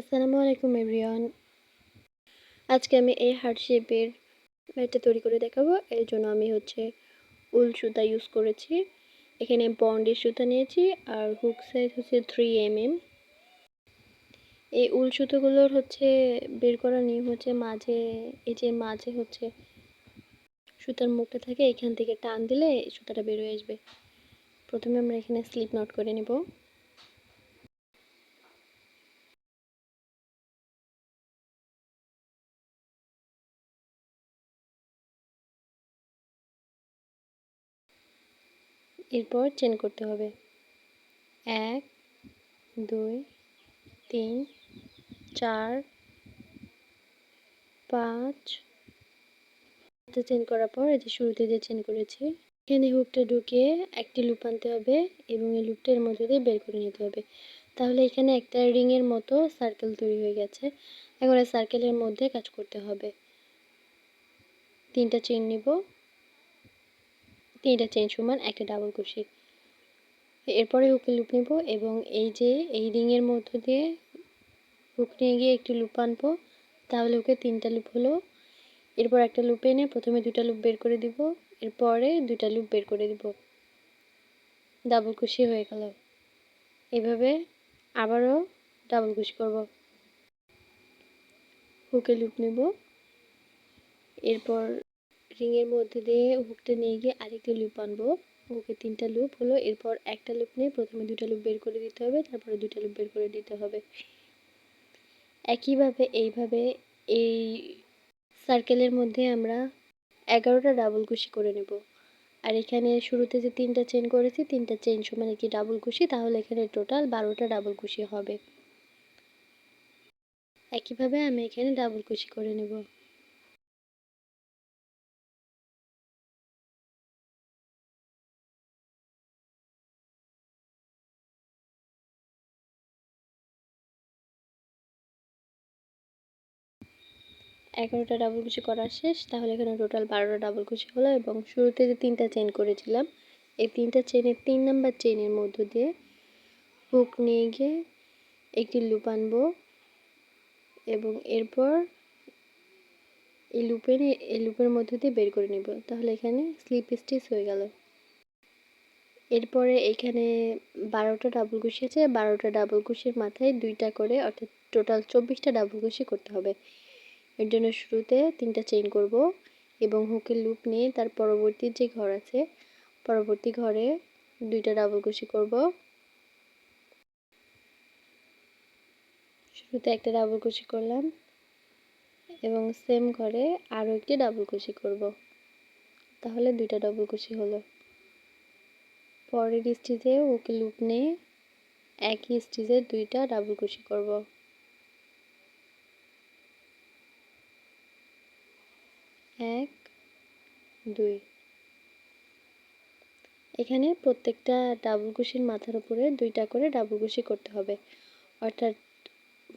আসসালামু আলাইকুম এভরিওয়ান আজকে আমি এই হার্ট শেপের ব্যাটটা তৈরি করে দেখাবো। এর জন্য আমি হচ্ছে উল সুতা ইউজ করেছি। এখানে বন্ডের সুতা নিয়েছি আর হুক সাইজ হচ্ছে থ্রি এম এম এই উল সুতোগুলোর হচ্ছে বের করার নিয়ম হচ্ছে মাঝে, এই যে মাঝে হচ্ছে সুতার মুখটা থাকে, এখান থেকে টান দিলে সুতাটা বের হয়ে আসবে। প্রথমে আমরা এখানে স্লিপ নট করে নেব। এরপর চেন করতে হবে। এক, দুই, তিন, চার, পাঁচ। চেন করার পর এই যে শুরুতে যে চেন করেছি, এখানে হুকটা ঢুকিয়ে একটি লুপ আনতে হবে এবং এই লুপটার মধ্যে দিয়ে বের করে নিতে হবে। তাহলে এখানে একটা রিংয়ের মতো সার্কেল তৈরি হয়ে গেছে। এখন এই সার্কেলের মধ্যে কাজ করতে হবে। তিনটা চেন নিব। তিনটা চেন সমান একটা ডাবল কুশি এরপরে হুকে লুপ নেব এবং এই যে এই রিংয়ের মধ্য দিয়ে হুক নিয়ে গিয়ে একটি লুপ আনব, তাহলে হুকে তিনটা লুপ হলো। এরপর একটা লুপ এনে প্রথমে দুটা লুপ বের করে দিব, এরপরে দুটা লুপ বের করে দিব। ডাবল কুশি হয়ে গেল। এভাবে আবারও ডাবল কুশি করব। হুকে লুপ নেব। এরপর রিংয়ের মধ্যে দিয়ে হুকটা নিয়ে গিয়ে আরেকটা লুপ আনব। হুকে তিনটা লুপ হলো, এরপর একটা লুপ নিয়ে প্রথমে দুটা লুপ বের করে দিতে হবে, তারপরে দুটা লুপ বের করে দিতে হবে। একইভাবে এইভাবে এই সার্কেলের মধ্যে আমরা এগারোটা ডাবল কুশি করে নেব। আর এখানে শুরুতে যে তিনটা চেন করেছি, তিনটা চেন সমান কি ডাবল কুশি তাহলে এখানে টোটাল বারোটা ডাবল কুশি হবে। একইভাবে আমি এখানে ডাবল কুশি করে নেব। এগারোটা ডাবল কুচি করা শেষ, তাহলে এখানে টোটাল বারোটা ডাবল কুচি হলো এবং শুরুতে যে তিনটা চেন করেছিলাম, এই তিনটা চেনের তিন নাম্বার চেনের মধ্য দিয়ে হুক নিয়ে গিয়ে একটি লুপ আনব এবং এরপর এই লুপে এই লুপের মধ্য দিয়ে বের করে নেব। তাহলে এখানে স্লিপ স্টিচ হয়ে গেল। এরপরে এখানে বারোটা ডাবল কুশি আছে, বারোটা ডাবল কুশির মাথায় দুইটা করে, অর্থাৎ টোটাল চব্বিশটা ডাবল কুশি করতে হবে। এর জন্য শুরুতে তিনটা চেইন করব এবং হুকের লুপ নিয়ে তার পরবর্তী যে ঘর আছে, পরবর্তী ঘরে দুইটা ডাবল কুশি করব। শুরুতে একটা ডাবল কুশি করলাম এবং সেম ঘরে আরও একটি ডাবল কুশি করব। তাহলে দুইটা ডাবল কুশি হলো। পরের স্টিচে ওকে লুপ নিয়ে একই স্টিচে দুইটা ডাবল কুশি করব। এক, দুই। এখানে প্রত্যেকটা ডাবল কুশির মাথার উপরে দুইটা করে ডাবল কুশি করতে হবে। অর্থাৎ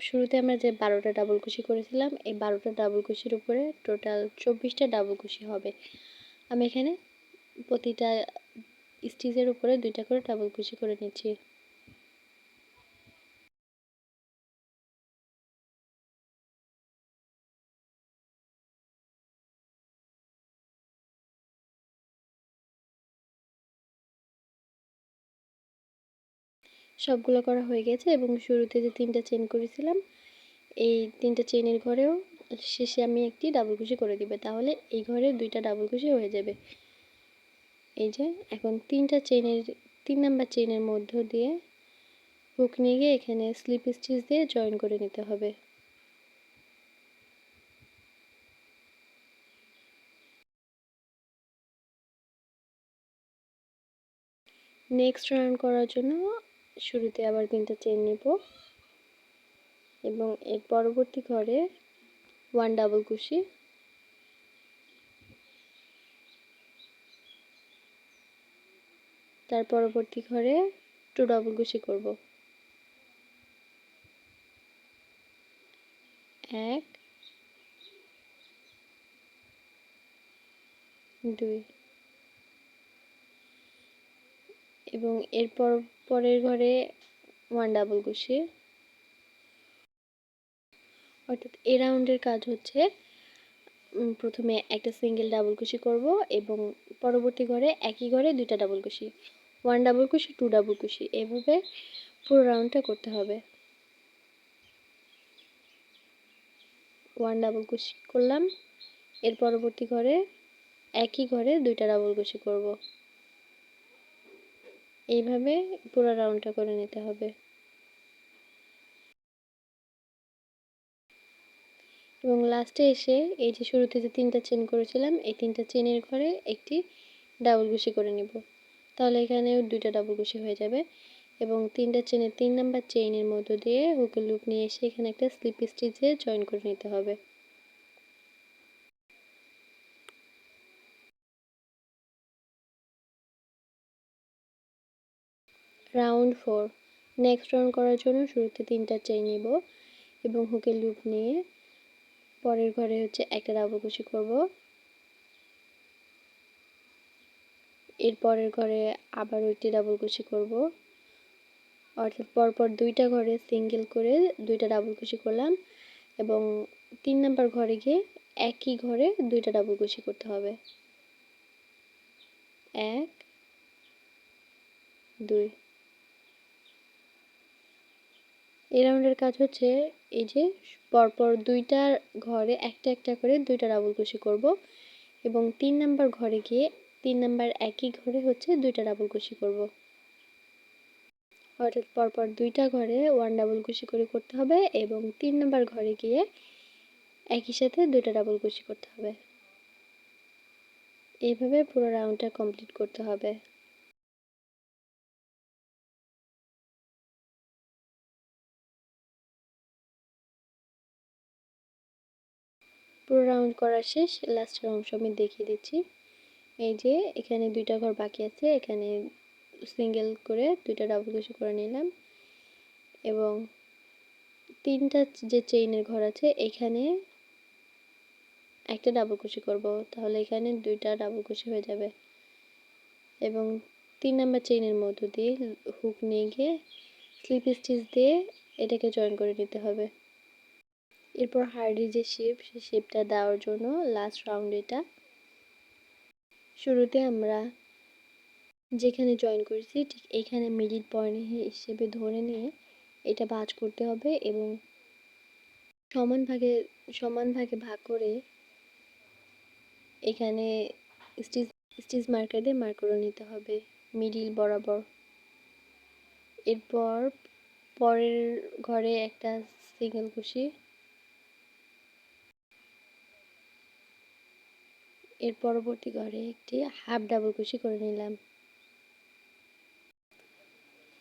শুরুতে আমরা যে বারোটা ডাবল কুশি করেছিলাম, এই বারোটা ডাবল কুশির উপরে টোটাল চব্বিশটা ডাবল কুশি হবে। আমি এখানে প্রতিটা স্টিচের উপরে দুইটা করে ডাবল কুশি করে নিচ্ছি। সবগুলো করা হয়ে গেছে এবং শুরুতে যে তিনটা চেন করেছিলাম, এই তিনটা চেনের ঘরেও শেষে আমি একটি ডাবল কুশি করে দিবে। তাহলে এই ঘরে দুইটা ডাবল কুশি হয়ে যাবে। এই যে, এখন তিনটা চেনের তিন নাম্বার চেনের মধ্য দিয়ে হুক নিয়ে গিয়ে এখানে স্লিপ স্টিচ দিয়ে জয়েন করে নিতে হবে। নেক্সট রাউন্ড করার জন্য শুরুতে আবার তিনটা চেন নিব। এবং এর পরবর্তী ঘরে ওয়ান ডাবল কুশি। তার পরবর্তী ঘরে টু ডাবল কুশি করব। এক, দুই এবং এরপর পরের ঘরে ওয়ান ডাবল কুশি অর্থাৎ এ রাউন্ডের কাজ হচ্ছে প্রথমে একটা সিঙ্গেল ডাবল কুশি করব এবং পরবর্তী ঘরে একই ঘরে দুইটা ডাবল কুশি ওয়ান ডাবল কুশি টু ডাবল কুশি এভাবে পুরো রাউন্ডটা করতে হবে। ওয়ান ডাবল কুশি করলাম, এর পরবর্তী ঘরে একই ঘরে দুইটা ডাবল কুশি করব। এইভাবে পুরো রাউন্ডটা করে নিতে হবে। এবং লাস্টে এসে এই যে শুরুতে যে তিনটা চেন করেছিলাম, এই তিনটা চেনের ঘরে একটি ডাবল কুশি করে নিব। তাহলে এখানেও দুইটা ডাবল কুশি হয়ে যাবে। এবং তিনটা চেনের তিন নাম্বার চেইনের মধ্য দিয়ে হুকের লুপ নিয়ে এসে এখানে একটা স্লিপ স্টিচে জয়েন করে নিতে হবে। Round four. নেক্সট রাউন্ড করার জন্য শুরুতে তিনটা চেইন নিব এবং হুকের লুপ নিয়ে পরের ঘরে হচ্ছে একটা ডাবল কুশি করব। এর পরের ঘরে আবার একটি ডাবল কুশি করব। অর্থাৎ পরপর দুইটা ঘরে সিঙ্গেল করে দুইটা ডাবল কুশি করলাম এবং তিন নাম্বার ঘরে গিয়ে একই ঘরে দুইটা ডাবল কুশি করতে হবে। এক, দুই এই রাউন্ডের কাজ হচ্ছে এই যে পরপর দুইটা ঘরে একটা একটা করে দুইটা ডাবল কুশি করব এবং তিন নাম্বার ঘরে গিয়ে তিন নাম্বার একই ঘরে হচ্ছে দুইটা ডাবল কুশি করব। অর্থাৎ পরপর দুইটা ঘরে ওয়ান ডাবল কুশি করে করতে হবে এবং তিন নাম্বার ঘরে গিয়ে একই সাথে দুইটা ডাবল কুশি করতে হবে। এইভাবে পুরো রাউন্ডটা কমপ্লিট করতে হবে। পুরো রাউন্ড করা শেষ লাস্টের অংশ আমি দেখিয়ে দিচ্ছি। এই যে, এখানে দুইটা ঘর বাকি আছে, এখানে সিঙ্গেল করে দুইটা ডাবল কুশি করে নিলাম। এবং তিনটা যে চেইনের ঘর আছে, এখানে একটা ডাবল কুশি করব, তাহলে এখানে দুইটা ডাবল কুশি হয়ে যাবে। এবং তিন নাম্বার চেইনের মধ্য দিয়ে হুক নিয়ে গিয়ে স্লিপ স্টিচ দিয়ে এটাকে জয়েন করে নিতে হবে। এরপর হার্ডি যে শেপ সেই শেপটা দেওয়ার জন্য লাস্ট রাউন্ড এটা। শুরুতে আমরা যেখানে জয়েন করেছি, ঠিক এখানে মিডিল পয়েন্ট হিসেবে ধরে নিয়ে এটা ভাঁজ করতে হবে এবং সমান ভাগে সমান ভাগে ভাগ করে এখানে স্টিচ স্টিচ মার্কার দিয়ে মার্ক করে নিতে হবে মিডিল বরাবর। এরপর পরের ঘরে একটা সিঙ্গেল কুশি এর পরবর্তী ঘরে একটি হাফ ডাবল কুশি করে নিলাম।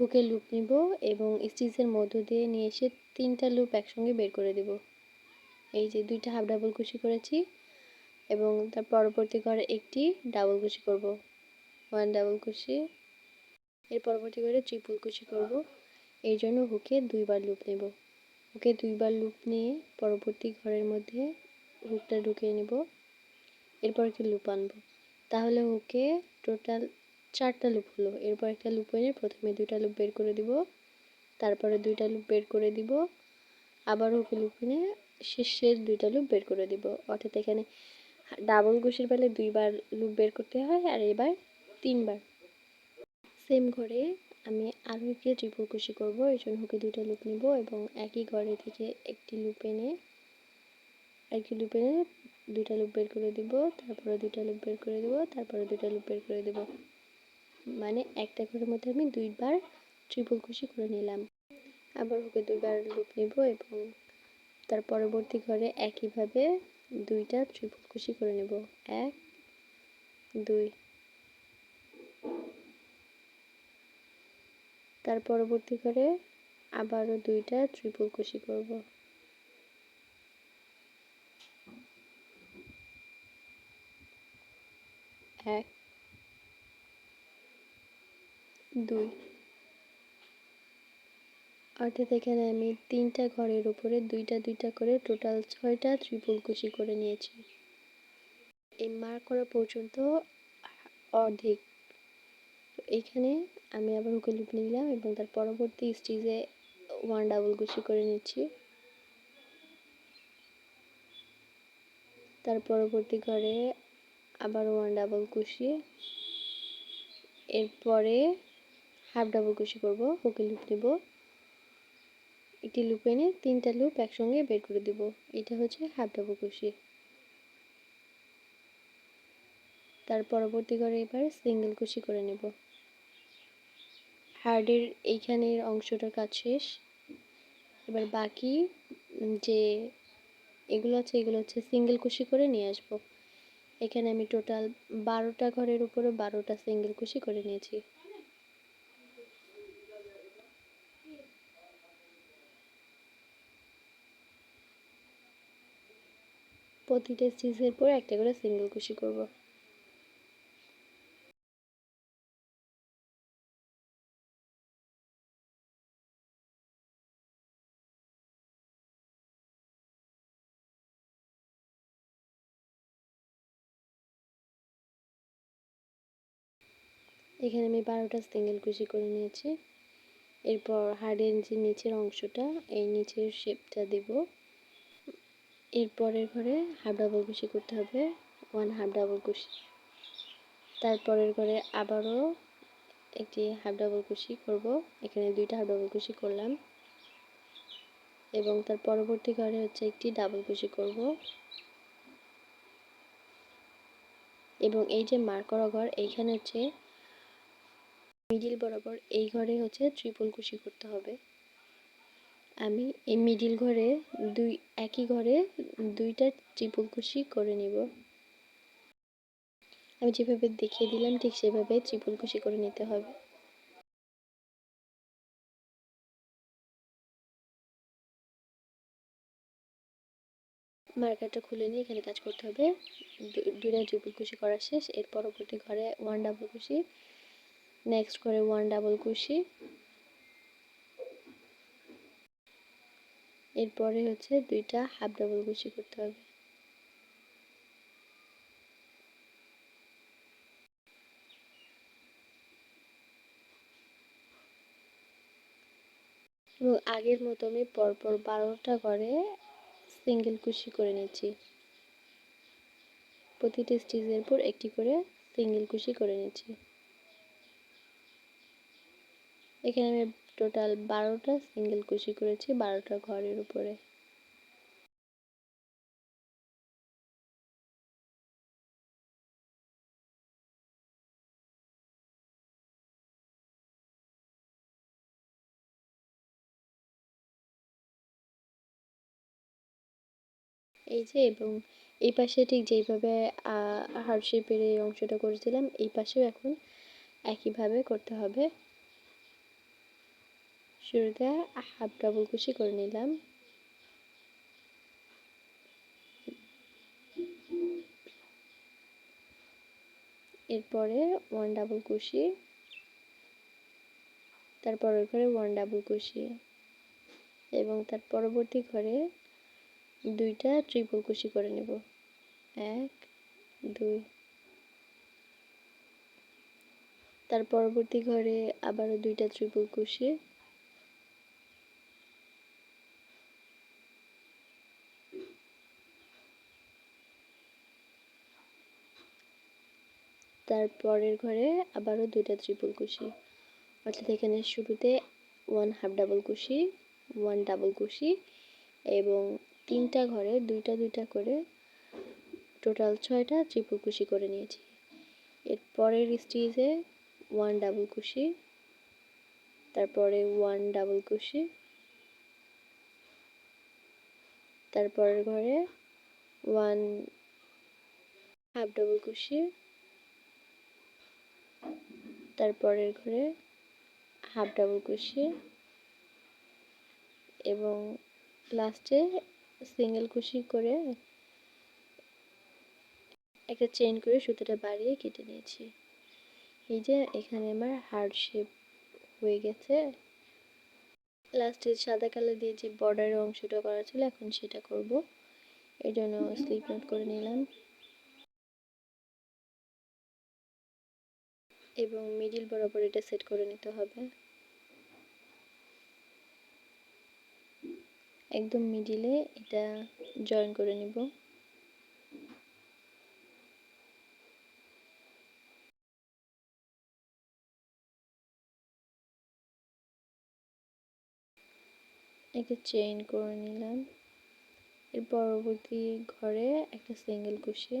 হুকের লুপ নিব এবং স্টিচের মধ্য দিয়ে নিয়ে এসে তিনটা লুপ একসঙ্গে বের করে দেব। এই যে দুইটা হাফ ডাবল কুশি করেছি এবং তার পরবর্তী ঘরে একটি ডাবল কুশি করব। ওয়ান ডাবল কুশি। এর পরবর্তী ঘরে ট্রিপল কুশি করব। এই জন্য হুকে দুইবার লুপ নেব। হুকে দুইবার লুপ নিয়ে পরবর্তী ঘরের মধ্যে হুকটা ঢুকিয়ে নেব। এরপর একটি লুপ আনব। তাহলে ওকে টোটাল চারটা লুপ হলো। এরপর একটা লুপ এনে প্রথমে দুইটা লুপ বের করে দিব। তারপরে দুইটা লুপ বের করে দিব। আবার ওকে লুপ এনে শেষের দুইটা লুপ বের করে দিব। অর্থাৎ এখানে ডাবল কুশির বেলায় দুইবার লুপ বের করতে হয় আর এবার তিনবার। সেম ঘরে আমি আরও একটি ট্রিপল কুশি করব। এই জন্য হুকে দুইটা লুপ নিব এবং একই ঘরে থেকে একটি লুপ এনে একটি লুপ এনে দুইটা লুপ বের করে দিব, তারপরে দুইটা লুপ বের করে দিব, তারপরে দুইটা লুপ বের করে দিব। মানে একটা ঘরের মধ্যে আমি দুইবার ট্রিপল কুশি করে নিলাম। আবার ওকে দুইবার লুপ নিব এবং তার পরবর্তী ঘরে একইভাবে দুইটা ট্রিপল কুশি করে নেব। এক, দুই। তার পরবর্তী ঘরে আবারও দুইটা ট্রিপল কুশি করব। এক, দুই অর্থাৎ এখানে আমি তিনটা ঘরের উপরে দুইটা দুইটা করে টোটাল ছয়টা ত্রিপুল কুশি করে নিয়েছি। এই মার্ক করা পর্যন্ত অর্ধেক। তো এইখানে আমি আবার হুকে লুপ নিলাম এবং তার পরবর্তী স্টিজে ওয়ান ডাবল কুশি করে নিচ্ছি। তার পরবর্তী ঘরে আবার ওয়ান ডাবল কুশি এরপরে হাফ ডাবল কুশি করব হুকে লুপ দিব একটি লুপ এনে তিনটা লুপ একসঙ্গে বের করে দিব। এটা হচ্ছে হাফ ডাবল কুশি তার পরবর্তী ঘরে এবার সিঙ্গেল কুশি করে নেব। হার্ডের এইখানের অংশটার কাজ শেষ। এবার বাকি যে এগুলো আছে, এগুলো হচ্ছে সিঙ্গেল কুশি করে নিয়ে আসব। এখানে আমি টোটাল বারোটা ঘরের উপরে বারোটা সিঙ্গেল কুশি করে নিয়েছি। প্রতিটা স্টিচের পর একটা করে সিঙ্গেল কুশি করব। এখানে আমি বারোটা সিঙ্গেল কুশি করে নিয়েছি। এরপর হার্ডের যে নিচের অংশটা, এই নিচের শেপটা দেব। এরপরের ঘরে হাফ ডাবল কুশি করতে হবে ওয়ান হাফ ডাবল কুশি। তারপরের ঘরে আবারও একটি হাফ ডাবল কুশি করব। এখানে দুইটা হাফ ডাবল কুশি করলাম। এবং তার পরবর্তী ঘরে হচ্ছে একটি ডাবল কুশি করব। এবং এই যে মার করা ঘর, এইখানে হচ্ছে মিডিল বরাবর এই ঘরে হচ্ছে ট্রিপল কুশি করতে হবে। আমি এই মিডিল ঘরে দুই, একই ঘরে দুইটা ট্রিপল কুশি করে নিব। আমি যেভাবে দেখিয়ে দিলাম, ঠিক সেভাবে ট্রিপল কুশি করে নিতে হবে। মার্কারটা খুলে নিয়ে এখানে কাজ করতে হবে। দুইটা ট্রিপল কুশি করা শেষ। এর পরবর্তী ঘরে ওয়ান ডাবল কুশি নেক্সট করে ওয়ান ডাবল কুশি। এরপরে হচ্ছে দুইটা হাফ ডাবল কুশি করতে হবে। এবং আগের মতো আমি পরপর বারোটা করে সিঙ্গেল কুশি করে নিচ্ছি। প্রতিটি স্টিচের পর একটি করে সিঙ্গেল কুশি করে নিচ্ছি। এখানে আমি টোটাল বারোটা সিঙ্গেল কুশি করেছি, বারোটা ঘরের উপরে। এই যে, এবং এই পাশে ঠিক যেইভাবে হার্ট শেপের এই অংশটা করেছিলাম, এই পাশেও এখন একইভাবে করতে হবে। শুরুতে হাফ ডাবল কুশি করে নিলাম। এরপরে ওয়ান ডাবল কুশি তারপরের ঘরে ওয়ান ডাবল কুশি এবং তার পরবর্তী ঘরে দুইটা ট্রিপল কুশি করে নেব। এক, দুই। তার পরবর্তী ঘরে আবারও দুইটা ট্রিপল কুশি তারপরের ঘরে আবারও দুইটা ট্রিপল কুশি। অর্থাৎ এখানে শুরুতে ওয়ান হাফ ডাবল কুশি ওয়ান ডাবল কুশি এবং তিনটা ঘরে দুইটা দুইটা করে টোটাল ছয়টা ট্রিপল কুশি করে নিয়েছি। এর পরের ওয়ান ডাবল কুশি, তারপরে ওয়ান ডাবল কুশি, তারপরের ঘরে ওয়ান হাফ ডাবল কুশি তারপরের ঘরে হাফ ডাবল কুশি এবং লাস্টে সিঙ্গেল কুশি করে একটা চেন করে সুতোটা বাড়িয়ে কেটে নিয়েছি। এই যে এখানে আমার হার্ড শেপ হয়ে গেছে। লাস্টে সাদা কালার দিয়ে যে বর্ডারের অংশটা করা ছিল, এখন সেটা করব। এই জন্য স্লিপ নোট করে নিলাম। এবং মিডিল বরাবর এটা সেট করে নিতে হবে। একদম মিডিলে এটা জয়েন করে নিব। একে চেইন করে নিলাম। এর পরবর্তী ঘরে একটা সিঙ্গেল কুশি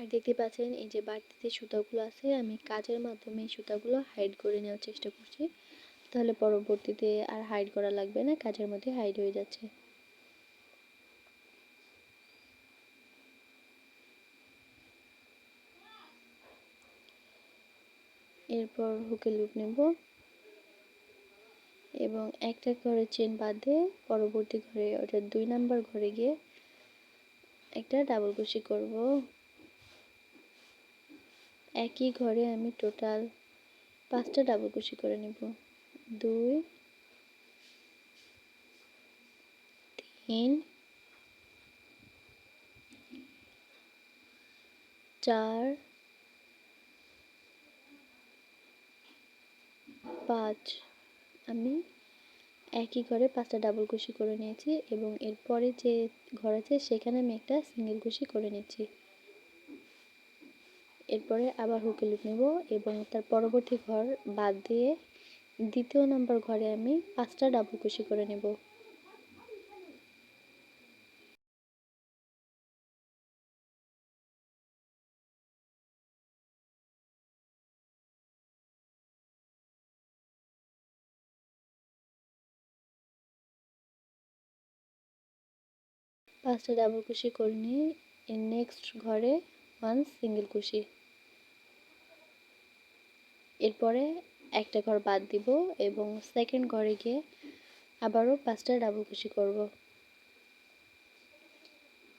আর দেখতে পাচ্ছেন, এই যে বাড়তি বাড়তিতে সুতাগুলো আছে, আমি কাজের মাধ্যমে এই সুতাগুলো হাইড করে নেওয়ার চেষ্টা করছি। তাহলে পরবর্তীতে আর হাইড করা লাগবে না, কাজের মধ্যে হাইড হয়ে যাচ্ছে। এরপর হুকে লুপ নেব। এবং একটা ঘরে চেন বাঁধে পরবর্তী ঘরে, অর্থাৎ দুই নাম্বার ঘরে গিয়ে একটা ডাবল কুশি করব। একই ঘরে আমি টোটাল পাঁচটা ডাবল কুশি করে নেব। দুই, তিন, চার, পাঁচ। আমি একই ঘরে পাঁচটা ডাবল কুশি করে নিয়েছি এবং এরপরে যে ঘর আছে সেখানে আমি একটা সিঙ্গেল কুশি করে নিচ্ছি। এরপরে আবার হুকে লুপ নেব এবং তার পরবর্তী ঘর বাদ দিয়ে দ্বিতীয় নম্বর ঘরে আমি পাঁচটা ডাবল কুশি করে নেব। পাঁচটা ডাবল কুশি করে নিয়ে নেক্সট ঘরে ওয়ান সিঙ্গেল কুশি এরপরে একটা ঘর বাদ দিব এবং সেকেন্ড ঘরে গিয়ে আবারও পাঁচটা ডাবল কুশি করব।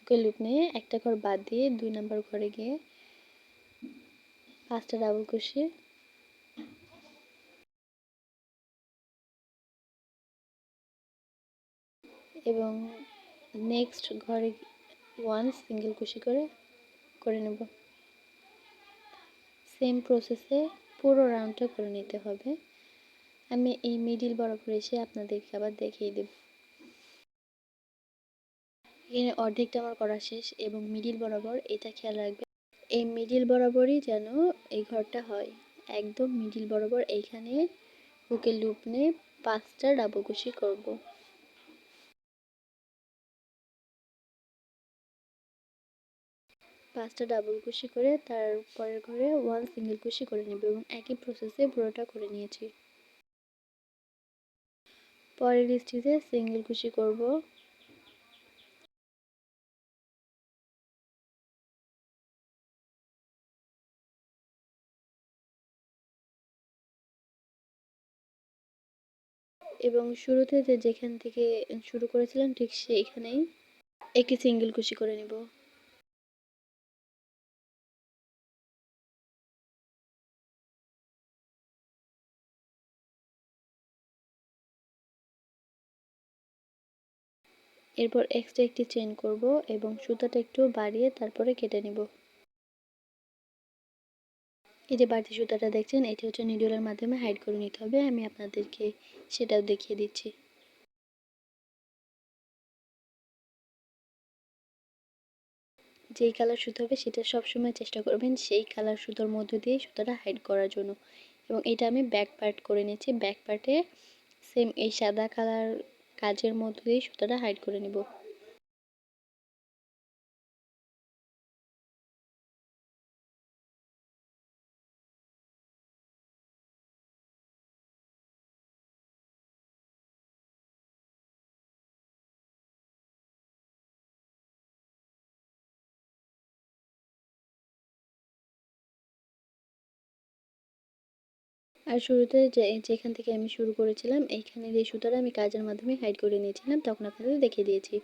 ওকে লুপ নিয়ে একটা ঘর বাদ দিয়ে দুই নাম্বার ঘরে গিয়ে পাঁচটা ডাবল কুশি এবং নেক্সট ঘরে ওয়ান সিঙ্গেল কুশি করে করে নেব। সেম প্রসেসে পুরো রাউন্ডটা করে নিতে হবে। আমি এই মিডিল বরাবর এসে আপনাদেরকে আবার দেখিয়ে দেব। এখানে অর্ধেকটা আমার করা শেষ এবং মিডিল বরাবর এটা খেয়াল রাখবে। এই মিডিল বরাবরই যেন এই ঘরটা হয়। একদম মিডিল বরাবর এইখানে বুকে লুপ নিয়ে পাঁচটা ডাবল কুশি করব। পাঁচটা ডাবল কুশি করে তারপরের ঘরে ওয়ান সিঙ্গেল কুশি করে নেব এবং একই প্রসেসে পুরোটা করে নিয়েছি। পরের স্টিচে সিঙ্গেল কুশি করব। এবং শুরুতে যে যেখান থেকে শুরু করেছিলাম ঠিক সেইখানেই একটি সিঙ্গেল কুশি করে নেব। এরপর এক্সট্রা একটি চেন করব এবং সুতাটা একটু বাড়িয়ে তারপরে কেটে নেব। এই যে বাড়তি সুতাটা দেখছেন, এটি হচ্ছে নিডলের মাধ্যমে হাইড করে নিতে হবে। আমি আপনাদেরকে সেটাও দেখিয়ে দিচ্ছি। যেই কালার সুতো হবে, সেটা সবসময় চেষ্টা করবেন সেই কালার সুতোর মধ্য দিয়ে সুতোটা হাইড করার জন্য। এবং এটা আমি ব্যাক পার্ট করে নিয়েছি। ব্যাক পার্টে সেম এই সাদা কালার কাজের মধ্যে দিয়ে সুতাটা হাইড করে নিব। আর শুরুতে যে, যেখান থেকে আমি শুরু করেছিলাম, এইখানে এই সুতাটা আমি কাজের মাধ্যমে হাইড করে নিয়েছিলাম, তখন আপনাদের দেখিয়ে দিয়েছি।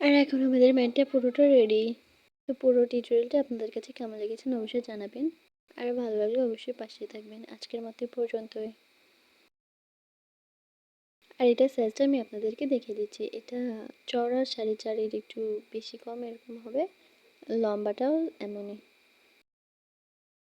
আর এখন আমাদের ম্যাটটা পুরোটা রেডি তো পুরো টিউটোরিয়ালটা আপনাদের কাছে কেমন লেগেছে অবশ্যই জানাবেন। আর ভালো লাগলে অবশ্যই পাশে থাকবেন। আজকের মতো পর্যন্তই। আর এটা সাইজটা আমি আপনাদেরকে দেখিয়ে দিচ্ছি। এটা চড়ার সাড়ে চারের একটু বেশি কম এরকম হবে। লম্বাটাও এমনই।